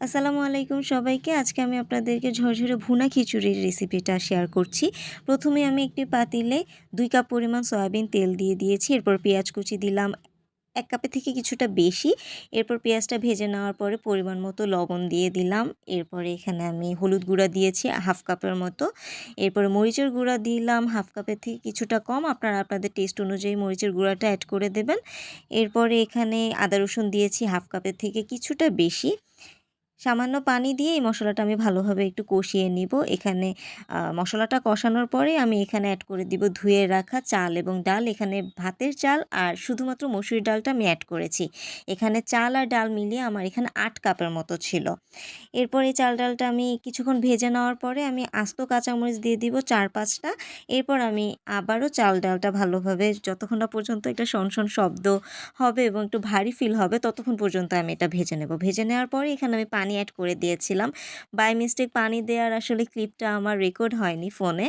আসসালামু আলাইকুম সবাইকে। আজকে আমি আপনাদেরকে ঝরঝরে ভুনা খিচুড়ির রেসিপিটা শেয়ার করছি। প্রথমে আমি একটি পাতিলে দুই কাপ পরিমাণ সয়াবিন তেল দিয়ে দিয়েছি। এরপর পেঁয়াজ কুচি দিলাম এক কাপের থেকে কিছুটা বেশি। এরপর পেঁয়াজটা ভেজে নেওয়ার পরে পরিমাণ মতো লবণ দিয়ে দিলাম। এরপরে এখানে আমি হলুদ গুঁড়া দিয়েছি হাফ কাপের মতো। এরপরে মরিচের গুঁড়া দিলাম হাফ কাপের থেকে কিছুটা কম। আপনারা আপনাদের টেস্ট অনুযায়ী মরিচের গুঁড়াটা অ্যাড করে দেবেন। এরপরে এখানে আদা রসুন দিয়েছি হাফ কাপের থেকে কিছুটা বেশি। সামান্য পানি দিয়ে এই মশলাটা আমি ভালোভাবে একটু কষিয়ে নিব। এখানে মশলাটা কষানোর পরে আমি এখানে অ্যাড করে দিব ধুয়ে রাখা চাল এবং ডাল। এখানে ভাতের চাল আর শুধুমাত্র মসুরির ডালটা আমি অ্যাড করেছি। এখানে চাল আর ডাল মিলিয়ে আমার এখানে আট কাপের মতো ছিল। এরপর এই চাল ডালটা আমি কিছুক্ষণ ভেজে নেওয়ার পরে আমি আস্ত কাঁচামরিচ দিয়ে দিব চার পাঁচটা। এরপর আমি আবারও চাল ডালটা ভালোভাবে যতক্ষণ না পর্যন্ত একটা শনশন শব্দ হবে এবং একটু ভারী ফিল হবে, ততক্ষণ পর্যন্ত আমি এটা ভেজে নেব। ভেজে নেওয়ার পরে এখানে আমি পানি অ্যাড করে দিয়েছিলাম। বাই মিস্টেক পানি দেওয়ার আসলে ক্লিপটা আমার রেকর্ড হয়নি ফোনে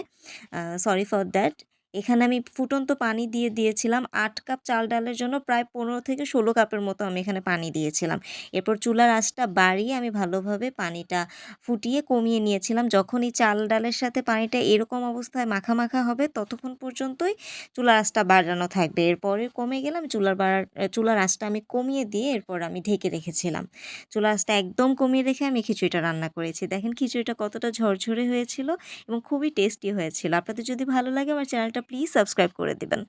সরি ফর দ্যাট এখানে আমি ফুটন্ত পানি দিয়ে দিয়েছিলাম। আট কাপ চাল ডালের জন্য প্রায় পনেরো থেকে ষোলো কাপের মতো আমি এখানে পানি দিয়েছিলাম। এরপর চুলার আঁচটা বাড়িয়ে আমি ভালোভাবে পানিটা ফুটিয়ে কমিয়ে নিয়েছিলাম। যখন এই চাল ডালের সাথে পানিটা এরকম অবস্থায় মাখা মাখা হবে, ততক্ষণ পর্যন্তই চুলার আঁচটা বাড়ানো থাকবে। এরপরে কমে গেলাম, চুলার বাড়ার চুলার আঁচটা আমি কমিয়ে দিয়ে এরপর আমি ঢেকে রেখেছিলাম। চুলার আঁচটা একদম কমিয়ে রেখে আমি খিচুড়িটা রান্না করেছি। দেখেন খিচুড়িটা কতটা ঝরঝরে হয়েছিল এবং খুবই টেস্টি হয়েছিল। আপনাদের যদি ভালো লাগে আমার চ্যানেলটা প্লিজ সাবস্ক্রাইব করে দেবেন।